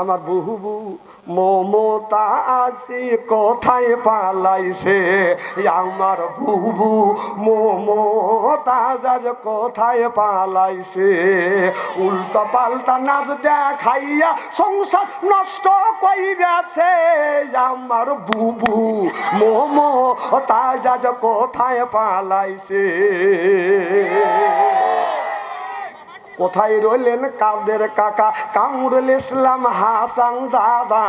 আমার বহু মমতা আসি কোথায় পালাইছে। আমার বুবু মমতা আজ কোথায় পালাইছে। উল্টা পাল্টা নাচ দেখাইয়া সংসার নষ্ট কইরাছে। আমার বুবু মমতা আজ কোথায় পালাইছে। কোথায় রইলেন কাদের কাকা? কামরুল ইসলাম হাসান দাদা।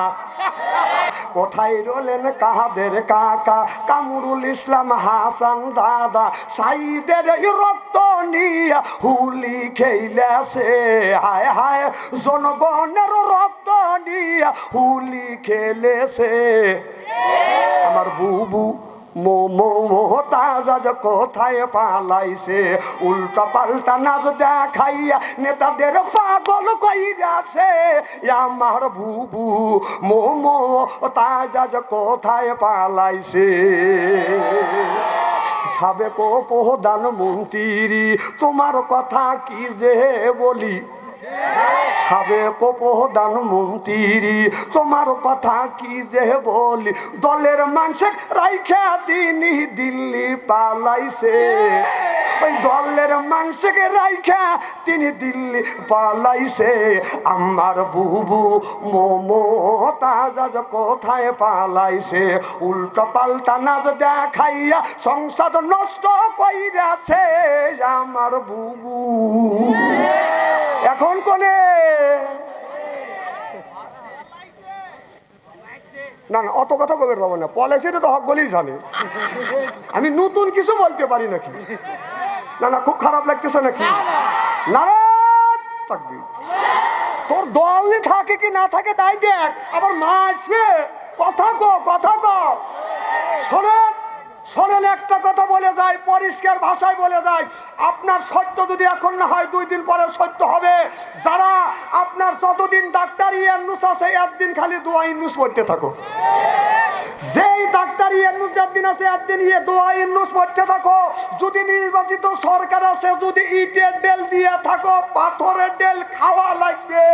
কোথায় রইলেন কাদের কাকা? কামরুল ইসলাম হাসান দাদা। সাইদের রক্ত নিয়ে হুলি খেলেছে। হায় হায়, জনগণের রক্ত নিয়ে হুলি খেলেছে। আমার বুবু মোমোতাজ আজ কোথায় পালাইছে উল্টা পাল্টা নাচ দেখাইয়া নেতাদের পাগল কইরাছে। আমার বুবু মোমো তাজ কোথায় পালাইছে? সাবেক প্রধানমন্ত্রী, তোমার কথা কি যে বলি? সাবেক প্রধানমন্ত্রী তোমার কথা কি যে বলি? দলের মানুষে রাইখা দিনই দিল্লি পালাইছে। ওই দলের মানুষকে রাইখা তিনি দিল্লি পালাইছে। আমার বুবু মোমো তাজ কোথায় পালাইছে? উল্টো পাল্টা নাচ দেখাইয়া সংসদ নষ্ট কইরাছে আমার বুবু। এখন কোনে? না না, অত কথা কবে পাবো না। পলিসিটা তো হক বলেই জানে। আমি নতুন কিছু বলতে পারি নাকি? না না, খুব খারাপ লাগতেছে নাকি? না তোর দলই থাকে কি না থাকে তাই দেখ। আবার মা আসবে। কথা কো কথা শোনেন। শোনেন, একটা কথা বলে যায়, পরিষ্কার ভাষায় বলে যায়। আপনার সত্য যদি এখন না হয়, দুই দিন পরে সত্য হবে। যারা আপনার যতদিন ডাক্তার ইয়ান্নুস আছে, একদিন খালি দোয়া ইন্নুস পড়তে থাকো। যেই ডাক্তার ইয়ান্নুস একদিন আছে, একদিন ইয়ে দোয়া ইন্নুস পড়তে থাকো। যদি নির্বাচিত সরকার আছে, যদি ইটের ডেল দিয়ে থাকো, পাথরের ডেল খাওয়া লাগবে।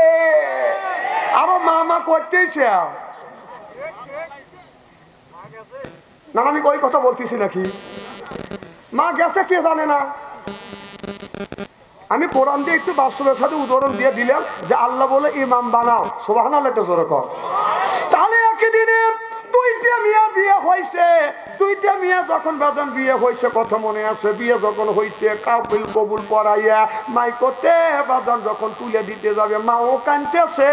আরও মামা করতেইছে। না না, আমি ওই কথা বলতেছি নাকি? মা গেছে কে জানে না? আমি কোরআন দিয়ে একটু বাস্তবের সাথে উদাহরণ দিয়ে দিলাম যে আল্লাহ বলে ইমাম বানাও। সোবাহান একটা জোরে কর যখন বেতন বিয়ে হয়েছে, কথা মনে আছে, বিয়ে যখন হয়েছে কাবিল কবুল পড়াইয়া মাই করতে। বাদান যখন তুলে দিতে যাবে, মাও কানতেছে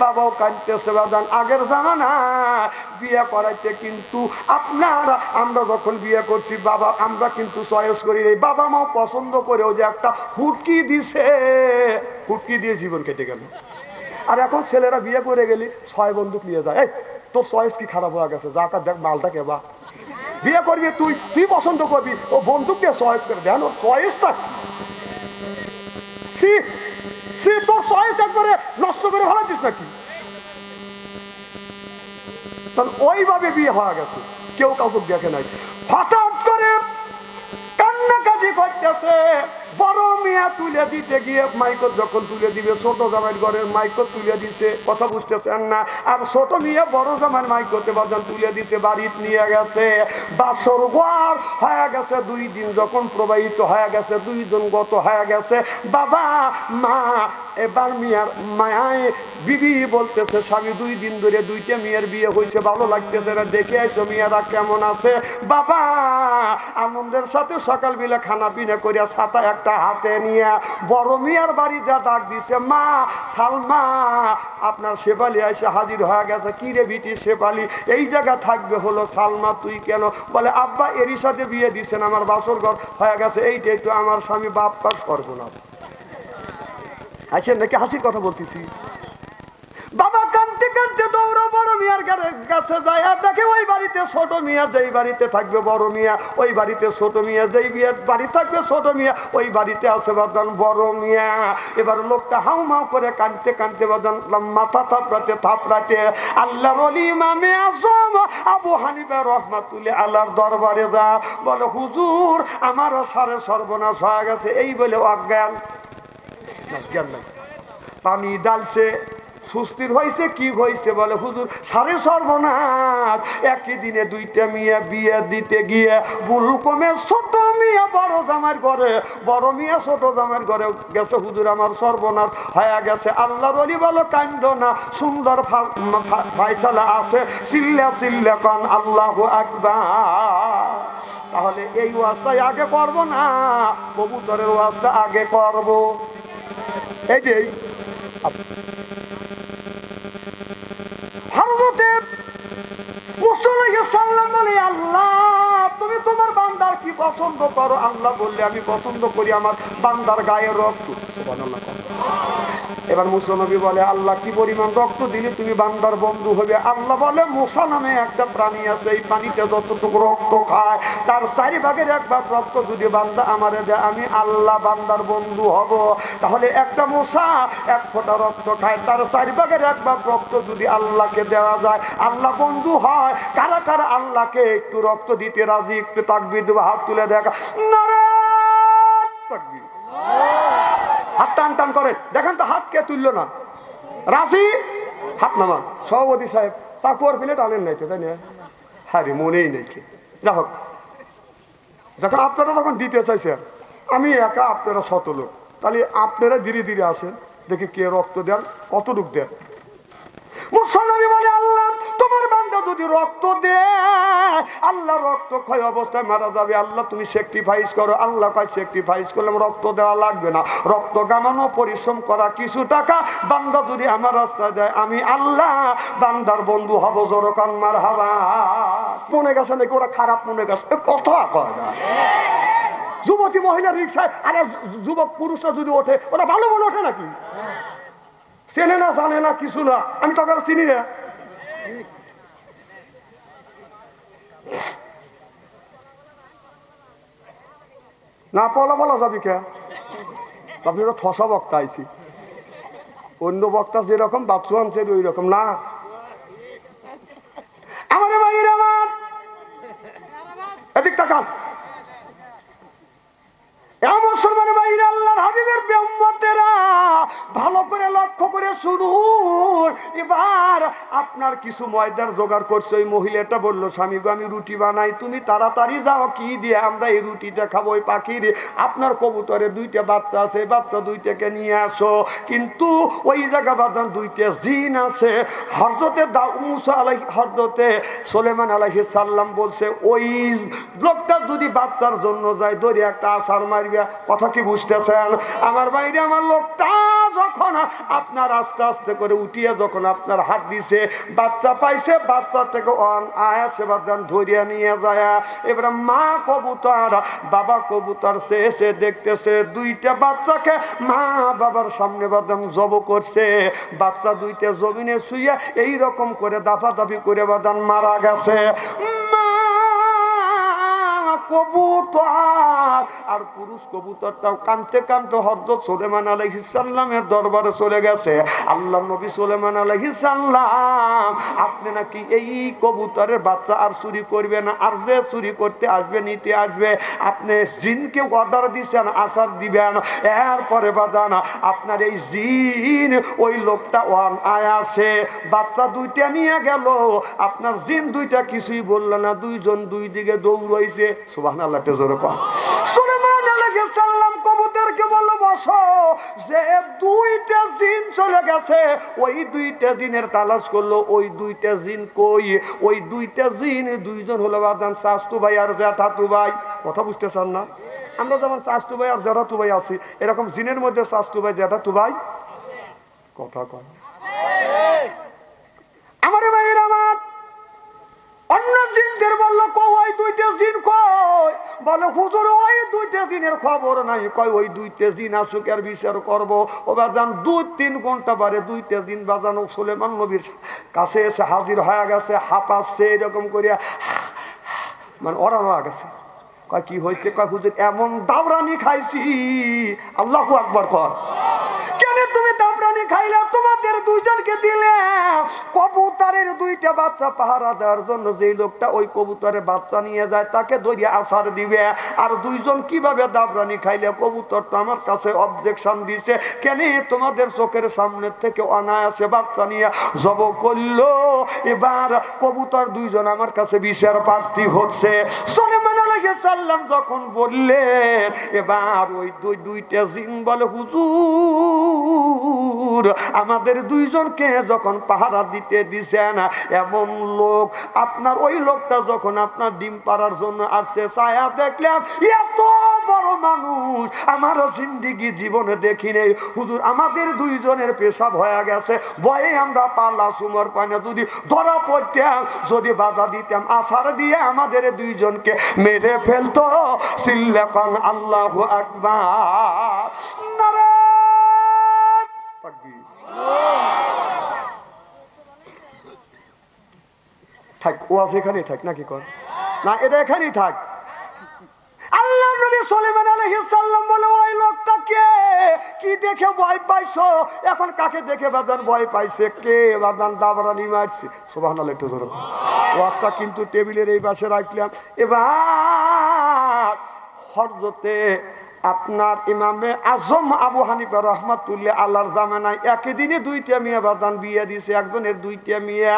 বাবাও কানতেছে বাদান আগের জামানা বিয়ে করাইতে কিন্তু আপনার, আমরা যখন বিয়ে করছি, বাবা, আমরা কিন্তু চয়েস করি এই বাবা মাও পছন্দ করেও যে একটা হুটকি দিছে। হুটকি দিয়ে জীবন কেটে গেল। আর এখন ছেলেরা বিয়ে করে গেলি ছয় বন্দুক নিয়ে যায়। এই, তোর চয়েস কি খারাপ হয়ে গেছে? যা কার দেখ, মালটা কেবা। বিয়ে করবি, তুই তুই পছন্দ করবি? ও বন্ধুকে সহজ করে দেন ওর চয়েসটা সি তোর সহজ একবারে নষ্ট করে ফেলাচ্ছিস নাকি? তাহলে ওইভাবে বিয়ে হয়ে গেছে। কেউ কাউকে দেখে নাই। হঠাৎ তুলে দিতে গিয়ে মাইকত যখন তুলে দিবে, ছোট জামাইয়ের ঘরের মাইকত তুলে দিতে কথা বুঝতেছেন না? আর ছোট নিয়ে বড় জামাইয়ের মাইকতে বাজান তুলে দিতে বাড়িতে নিয়ে গেছে, বাসর ঘর হয়ে গেছে, দুই দিন যখন প্রবাহিত হয়ে গেছে দুই দিন গত হয়ে গেছে, বাবা, মা, এবার মিয়ার মায়ায় বিবি বলতেছে, স্বামী, দুই দিন ধরে দুইটা মেয়ের বিয়ে হয়েছে, ভালো লাগতেছে না, দেখে আইসো মেয়েরা কেমন আছে? বাবা আনন্দের সাথে সকাল বেলা খানা পিনা করিয়া ছাতা একটা হাতে নিয়ে বড় মিয়ার বাড়ি যা ডাক দিছে, মা, সালমা, আপনার শেফালি এসে হাজির হয়ে গেছে। কি রে বিটি শেফালি? এই জায়গা থাকবে হলো সালমা, তুই কেন? বলে, আব্বা, এরই সাথে বিয়ে দিছেন, আমার বাসর ঘর হয়ে গেছে। এইটাই তো আমার স্বামী বাপ কাজ করব না হাসেন নাকি হাসির কথা বলতেছি বাবা কানতে কানতে দৌড়ো বড় মিয়ার কাছে যায়, আর দেখে ওই বাড়িতে ছোট মিয়া যেই বাড়িতে থাকবে, বড় মিয়া। ওই বাড়িতে ছোট মিয়া, যেই বিয়ের বাড়ি থাকবে, ছোট মিয়া। ওই বাড়িতে আছে বাদান বড় মিয়া। এবার লোকটা হাউ মাউ করে কানতে কানতে বাদান মাথা থাপড়াতে থাপড়াতে আল্লাহ বলি, ইমামে আসম আবু হানিফা রহমাতুল্লাহ আল্লাহর দরবারে যা। বলে, হুজুর, আমার সারে সর্বনাশ হয়ে গেছে। এই বলে অজ্ঞান। পানি ডালছে। সুস্থির হয়েছে কি হয়েছে বলে হুজুর? সাড়ে সর্বনাশ। একই দিনে দুইটা মিয়া বিয়ে দিতে গিয়ে ভুল কমে ছোট মিয়া, বড় জামার ঘরে, বড় মিয়া ছোট জামার ঘরে গেছে হুজুর, আমার সর্বনাশ হয়ে গেছে। আল্লাহর অলি বলো কান্দ না, সুন্দর ফা- ফা- ফায়সালা আছে। চিল্লা চিল্লা কন, আল্লাহ আকবার। তাহলে এই ওয়াজটাই আগে করব না? কবুতরের ওয়াজটা আগে করব। এই যে হরমতে সাল্লাম বলে, আল্লাহ, তুমি তোমার বান্দার কি পছন্দ করো আল্লাহ বললে, আমি পছন্দ করি আমার বান্দার গায়ের রক্ত বর্ণনা কও। এবার মুসলনবী বলে, আল্লাহ, কি পরিমাণ রক্ত দিলে? তুমি বান্দার বন্ধু হবে আল্লাহ বলে মশা নামে একটা প্রাণী আছে, এই পানিতে যতটুকু রক্ত খায়, তার চারি ভাগের এক ভাগ রক্ত যদি বান্দা আমারে দেয়, আমি আল্লাহ বান্দার বন্ধু হব। তাহলে একটা মশা এক ফোঁটা রক্ত খায়, তার চারি ভাগের এক ভাগ রক্ত যদি আল্লাহকে দেওয়া যায়, আল্লাহ বন্ধু হয়। কারা কারা আল্লাহকে একটু রক্ত দিতে রাজি, একটু তাকবির দেবো হাত তুলে দেখা। নারায়ণ তাকবীর। হাত টান টান করে। দেখেন তো হাত কে তুললো না। রাশি হাত নামান। সভাপতি সাহেব, চাকুয়ার প্লেট আনেন নাই তো, তাই না? হ্যাঁ রে মনেই নেই কে। যা হোক। যখন আপনারা তখন দিতে চাইছেন, আমি একা আপনারা শত লোক। তাহলে আপনারা ধীরে ধীরে আসেন, দেখি কে রক্ত দেন কতটুক দেন। মুসলমানি বলে আল্লাহ যদি রক্ত দেয়, আল্লাহ রক্ত ক্ষয় অবস্থায় মারা যাবে। আল্লাহ, তুমি স্যাক্রিফাইস করো। আল্লাহ কয় স্যাক্রিফাইস করলাম রক্ত দেওয়া লাগবে না। রক্ত গামানো, পরিশ্রম করা কিছু টাকা বান্দা যদি আমার রাস্তায় দেয়, আমি আল্লাহ বান্দার বন্ধু হব জোরকান মার হাবা মনে গেছে নাকি? ওরা খারাপ মনে গেছে। কথা কয় না। যুবতী মহিলা রিক্সায় আরে যুবক পুরুষরা যদি ওঠে, ওরা ভালো মনে ওঠে নাকি? চেনে না, জানে না, কিছু না। আমি তো চিনি না। না, পলা পলা যাবি কে? আপনি তো ঠসা বক্তা আইছি। অন্য বক্তা যেরকম, বাপসু আনছে ওই রকম না আমার ভাইয়ের আমার এদিক তাকান এ মুসলমান ভাইরা আল্লাহর হাবিবের বেম্মতেরা ভালো করে লক্ষ্য করে শুনুন এবার আপনার কিছু ময়দার জোগাড় করছে, ওই মহিলাটা বলল, স্বামী গো, আমি রুটি বানাই, তুমি তাড়াতাড়ি যাও, কি দিয়ে আমরা এই রুটিটা খাব ওই পাখির? আপনার কবুতরে দুইটা বাচ্চা আছে বাচ্চা দুইটাকে নিয়ে আসো। কিন্তু ওই জায়গা বাদান দুইটা জিন আছে। হরদতে মুসা আলাই হরদতে সোলেমান আলাহি সাল্লাম বলছে, ওই লোকটা যদি বাচ্চার জন্য যায় দড়ি একটা আসার মারবে। কথা কি বুঝতেছেন? আমার বাইরে আমার লোকটা যখন আপনার আস্তে আস্তে করে উঠিয়ে যখন আপনার হাত দিছে, বাচ্চা পাইছে বাচ্চাটাকে অন আয়া সেবাদান ধরিয়া নিয়ে যায়। এবার মা কবুতর, বাবা কবুতর সে এসে দেখতেছে, দুইটা বাচ্চাকে মা বাবার সামনে বাদাম জব করছে। বাচ্চা দুইটা জমিনে শুয়ে এই রকম করে দাফা দাফি করে বাদান মারা গেছে। মা কবুতর। আর পুরুষ কবুতরটাও কানতে কানতে হজরত সোলেমান আলহিসাল্লামের দরবারে চলে গেছে। আল্লাহ নবী সোলেমান আলহিসাল্লাম আপনি নাকি এই কবুতরের বাচ্চা আর চুরি করবে না? আর যে চুরি করতে আসবে, নিতে আসবে, আপনি জিনকে অর্ডার দিচ্ছেন আসার দিবেন। এরপরে বাদান আপনার এই জিন, ওই লোকটা ওয়ান আয়াসে বাচ্চা দুইটা নিয়ে গেল। আপনার জিন দুইটা কিছুই বলল না। দুইজন দুই দিকে দৌড়াইছে। সুবাহ আল্লাহ বসো। যে দুইটা জিন চলে গেছে। ওই দুইটা জিনের তালাশ করল, ওই দুইটা জিন কই? ওই দুইটা জিন দুইজন হলো বাদান শাস্তু ভাই আর জ্যাঠাতু ভাই। কথা বুঝতেছেন না? আমরা যেমন শাস্তু ভাই আর জ্যাঠাতু আছি, এরকম জিনের মধ্যে শাস্তু ভাই, জ্যাঠাতু ভাই? কথা কয় আমার ভাইয়ের আমার অন্য জিনদের বলল কো ওই দুইটা জিন কই বলে, হুজুর, ওই দুইটা দিনের খবর নাই। কয়, ওই দুইটা দিন আসুক আর বিচার করব। ও বাজান দুই তিন ঘণ্টা বারে দুইটা দিন বাজানো সুলেমান নবীর কাছে এসে হাজির হয়ে গেছে, হাঁপাচ্ছে, এরকম করিয়া মানে ওরা হয়ে গেছে। কয়, কি হয়েছে? কয়, হুজুর, এমন দাবরানি খাইছি। আল্লাহ আকবর কর। তোমাদের দিলে। কবুতরের দুইটা বাচ্চা পাহারা দেওয়ার জন্য যেই লোকটা ওই কবুতরের বাচ্চা নিয়ে যায়, তাকে ধরিয়ে আসার দিবে। আর দুইজন কীভাবে দাবরানি খাইলে? কবুতর তো আমার কাছে অবজেকশন দিছে। কেন তোমাদের চোখের সামনের থেকে অনায়াসে বাচ্চা নিয়ে জব করল? এবার কবুতর দুইজন আমার কাছে বিষের প্রার্থী হচ্ছে। আলাইহিস সাল্লাম যখন বললেন, এবার ওই দুই, দুইটা জিন বলে হুজুর আমাদের দুইজনকে যখন পাহারা দিতে দিছেন এমন লোক আপনার, ওই লোকটা যখন আপনার ডিম পাড়ার জন্য আসছে, ছায়া দেখলাম এত মানুষ আমার জিন্দিগি জীবনে দেখি নেই। হুজুর, আমাদের দুইজনের পেশাব হয়ে গেছে। ভয়ে আমরা পাল্লা সুমর পানে যদি ধরা পড়তাম, যদি বাধা দিতাম, আসার দিয়ে আমাদের দুইজনকে মেরে ফেলতো। সিল্লাকান আল্লাহ আকবার। থাক ও আছে এখানেই থাক, নাকি কর না, এটা এখানেই থাক। নবী বলে, ওই লোকটা কে? দেখে ভয় পাইছো? এখন কাকে দেখে বাদান ভয় পাইছে? কে বাদান দাবরানি মারছে? সুবহানাল্লাহ, একটু জোরে কিন্তু টেবিলের এই পাশে রাখলাম। এবার হরজতে আপনার ইমামে আজম আবু হানিফা রহমাতুল্লাহ আল্লাহর জামানায় একই দিনে দুইটা মেয়ে বাদান বিয়ে দিছে একজনের দুইটা মেয়ে।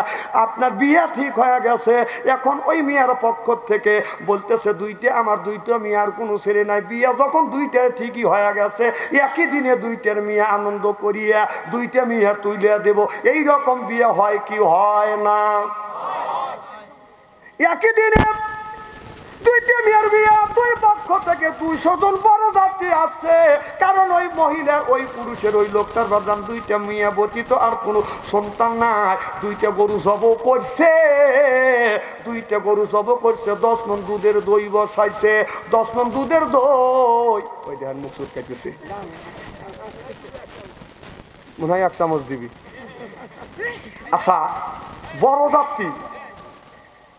আপনার বিয়ে ঠিক হয়ে গেছে, এখন ওই মেয়ের পক্ষ থেকে বলতেছে, দুইটা আমার দুইটা মেয়ের কোনো ছেলে নাই। বিয়ে যখন দুইটার ঠিকই হয়ে গেছে, একই দিনে দুইটার মেয়ে আনন্দ করিয়া দুইটা মেয়ে তুলিয়া দেব। এই রকম বিয়ে হয় কি হয় না? একই দিনে থেকে যাত্রী আসছে। কারণ ওই মহিলা, ওই পুরুষের ওই বাদাম দুইটা বচিত আর কোনো সন্তান নাই। দুইটা গরু করছে। দুইটা গরু করছে, দশ মন দুধের দই বসাইছে। দশ মন দুধের দই। ওই মনে হয় এক চামচ দিবি। আচ্ছা বড় যাত্রী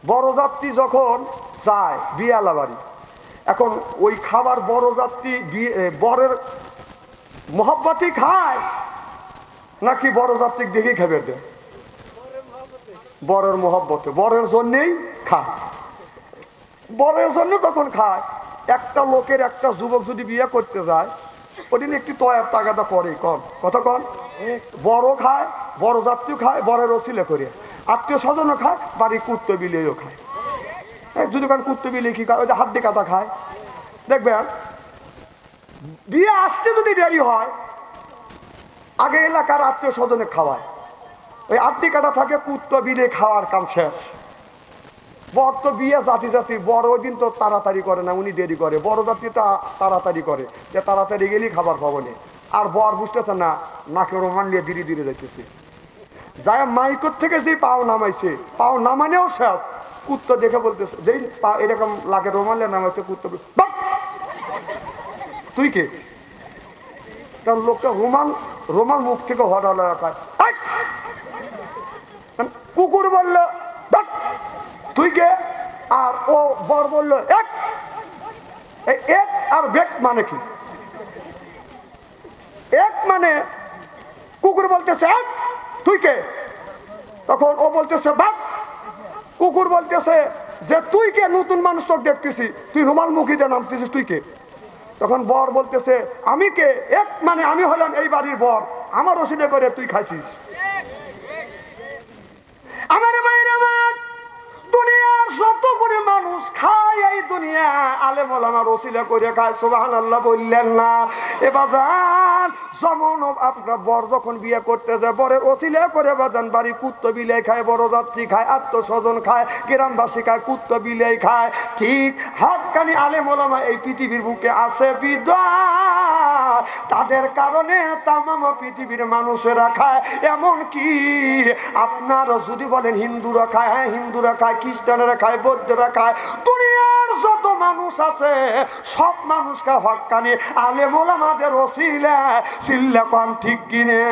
বড় যাত্রী যখন যায় বিয়ালা বাড়ি এখন ওই খাবার বড় যাত্রী বরের মহাব্বাতি খায়, নাকি বড় যাত্রী দেখে খাবে দেয় বরের মহব্বতে, বরের জন্যেই খায়। বরের জন্য তখন খায়। একটা লোকের একটা যুবক যদি বিয়ে করতে যায়, ওদিন একটু তয়ার টাকাটা করে কম কত কম বড় খায়, বড় যাত্রীও খায়, বরের ওসিলে করে। আত্মীয় স্বজনও খায় বাড়ি কুত্ত বিলেও খায়। যদি কারণ কুত্ত বিলে কি খায় ওই যে হাড্ডি কাটা খায়। দেখবেন, বিয়ে আসতে যদি দেরি হয়, আগে এলাকার আত্মীয় স্বজনে খাওয়ায়। ওই আটটি কাটা থাকে কুত্ত বিলে খাওয়ার কাম শেষ। বর তো বিয়ে জাতি জাতি, বড় ওই দিন তো তাড়াতাড়ি করে না, উনি দেরি করে। বড় জাতি তো তাড়াতাড়ি করে, যে তাড়াতাড়ি গেলেই খাবার পাবো না। আর বর বুঝতেছে না, নাকে রোমান নিয়ে ধীরে ধীরে যাইতেছে। যায় মাইকর থেকে যে পাও নামাইছে, পাও নামানেও শেষ। কুত্ত দেখে বলতেছে যেই এরকম লাগে রোমালে নামাইছে কুত্ত বলে, "বাক!" তুই কে? কারণ লোকটা রোমাল রোমাল মুখ থেকে রাখায় কুকুর বলল! তুই কে? আর ও বর বলল এক! এক আর বেক মানে কি? এক মানে কুকুর বলতেছে এক তুই কে? তখন ও বলতেছে বাক কুকুর বলতেছে যে, তুই কে? নতুন মানুষ তোকে দেখতেছি। তুই রুমাল মুখী মুখিতে নামতেছিস, তুই কে? তখন বর বলতেছে, আমি কে? এক মানে আমি হলাম এই বাড়ির বর। আমার ওষুধে করে তুই খাইছিস আমার মায়ের আমার দুনিয়ার যত করে মানুষ খায় এই দুনিয়া আলে করে খায় আল্লাহ বললেন না। যেমন আপনার বর যখন বিয়ে করতে যায় বরের ওসিলা করে বাদান বাড়ি কুত্ত বিলে খায়, বড় যাত্রী খায়, আত্মস্বজন খায়, গ্রামবাসী খায়, কুত্ত বিলে খায়, ঠিক হাতকানি আলে মোলামা এই পৃথিবীর বুকে আছে, বিদায়। তাদের কারণে তামাম পৃথিবীর মানুষেরা খায়। এমন কি আপনার যদি বলেন হিন্দুরা খায় হ্যাঁ হিন্দুরা খায়, খ্রিস্টানেরা খায়, বৌদ্ধরা খায়, দুনিয়ার যত মানুষ আছে, সব মানুষকে হকানি আলে মোলামাদের ওসিলে সিল্লে কম ঠিক কিনে?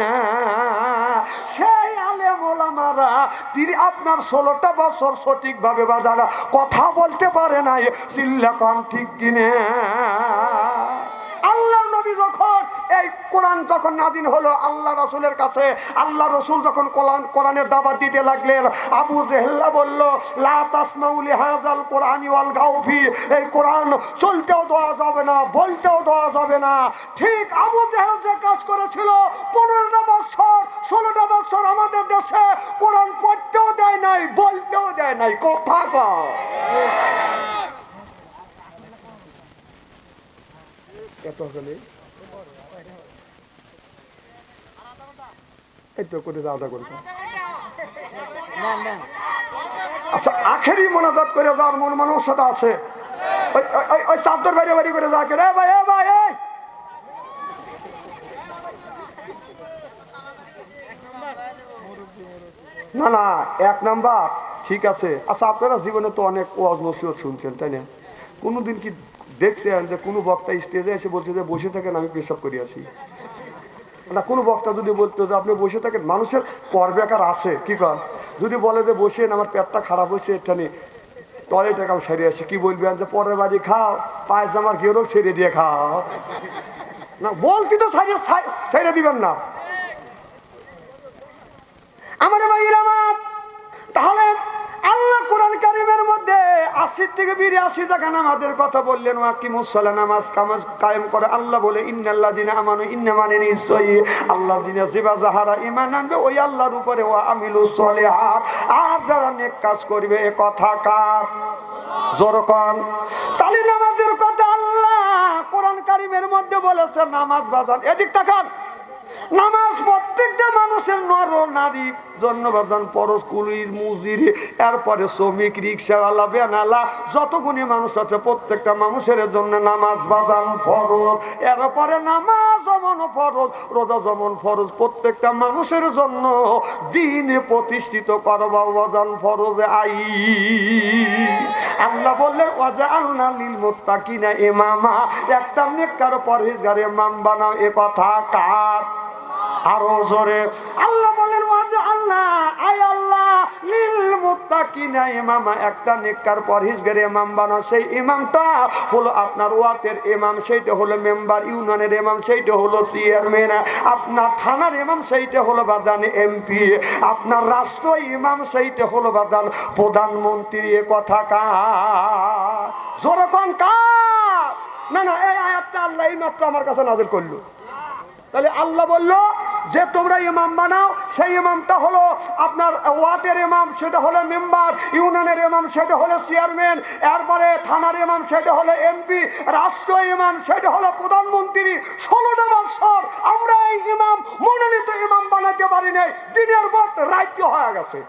সেই আলে মোলামারা তিনি আপনার ষোলোটা বছর সঠিকভাবে বাজারা কথা বলতে পারে নাই কম ঠিক কিনে? আল্লাহ নবী যখন, এই কোরআন যখন নাজিন হলো আল্লাহ রসুলের কাছে, আল্লাহ রসুল যখন কোরআন, কোরআনের দাবা দিতে লাগলেন, আবু জেহেল্লা বলল, লা তাসমাউলি হাজাল কোরআনি ওয়াল গাউফি এই কোরআন চলতেও দেওয়া যাবে না, বলতেও দেওয়া যাবে না। ঠিক আবু জেহেল যে কাজ করেছিল পনেরোটা বছর ষোলোটা বছর আমাদের দেশে কোরআন পড়তেও দেয় নাই, বলতেও দেয় নাই। কথা কও। হলে? এই তো, করে আচ্ছা আখেরি মোনাজাত করে যাওয়ার মন মানসিকতা আছে? ওই বাড়ি করে যাকে রে ভাই ভাই না না, এক নাম্বার, ঠিক আছে। আচ্ছা আপনারা জীবনে তো অনেক ওয়াজ নসিহত শুনছেন, তাই না? কোনোদিন কি দেখছেন যে কোনো বক্তা স্টেজে এসে বলছে যে বসে থাকেন, আমি পেশাব করি আসি। না, কোনো বক্তা যদি বলতো যে আপনি বসে থাকেন, মানুষের পর বেকার আছে, কি কর যদি বলে যে বসেন, আমার পেটটা খারাপ হয়েছে এটা এখানে টয়লেটে কাম সেরে আসে। কি বলবেন যে, পরের বাড়ি খাও, পায়জামার গেরও ছেড়ে দিয়ে খাও। না, বলতি তো ছাড়িয়ে ছেড়ে দিবেন না। আমার ভাইয়ের আমার, তাহলে আল্লাহ কোরআন কারিমের মধ্যে আশি থেকে বিরাশি টাকা নামাজের কথা বললেন ওয়াকি মুসলা নামাজ কামাজ কায়েম করে আল্লাহ বলে ইন্নাল্লাহ দিনে আমানু ইন্না মানে নিশ্চয়ই আল্লাহ দিনে জিবা যাহারা ইমান আনবে, ওই আল্লাহর উপরে ও আমিলু সলিহাত আর যারা নেক কাজ করবে, এ কথা কার? জোরকন তালি নামাজের কথা আল্লাহ কোরআন কারিমের মধ্যে বলেছে নামাজ বাজান এদিক তাকান। নামাজ প্রত্যেকটা মানুষের নর নারী। জন্মবাদান পরশ, কুলির, মুজির, এরপরে শ্রমিক, রিক্সাওয়ালা বেনালা যতগুলি মানুষ আছে, প্রত্যেকটা মানুষের জন্য নামাজ বাদান ফরজ। এরপরে নামাজ যেমন ফরজ, রোজা যেমন ফরজ। প্রত্যেকটা মানুষের জন্য দিন প্রতিষ্ঠিত করবা বাদান ফরজ। আই। আল্লাহ বললেন ওয়াজা আল্লাহ লিল মুত্তাকিনা ইমামা। একটা নেককার পরহেজগার ইমাম বানাও, এ কথা কার? আরও জোরে। আল্লাহ বলেন আল্লাহ আয় আল্লাহ, লিল মুত্তাকিনা ইমামা। একটা নেককার পরহেজগার ইমাম বানাও সেই ইমামটা হলো আপনার ওয়াতের ইমাম, সেইটা হলো মেম্বার ইউনিয়নের ইমাম, সেইটা হলো চেয়ারম্যান। আপনার থানার ইমাম, সেইটা হলো বাদান এমপি। আপনার রাষ্ট্র ইমাম, সেইটা হলো বাদান প্রধানমন্ত্রী। এ কথা কা জোরকন কার? না না, এই আয়াতটা আল্লাহ মাত্র আমার কাছে নাজিল করল। তাহলে আল্লাহ বলল যে তোমরা ইমাম বানাও, সেই ইমামটা হলো আপনার ওয়ার্ডের ইমাম, সেটা হলো মেম্বার, ইউনিয়নের ইমাম, সেটা হলো চেয়ারম্যান, এরপরে থানার ইমাম, সেটা হলো এমপি রাষ্ট্র ইমাম, সেটা হলো প্রধানমন্ত্রী। ষোলোটা বছর আমরা এই ইমাম, মনোনীত ইমাম বানাতে পারি নাই। দিনের পর রাজ্য হয়ে গেছে।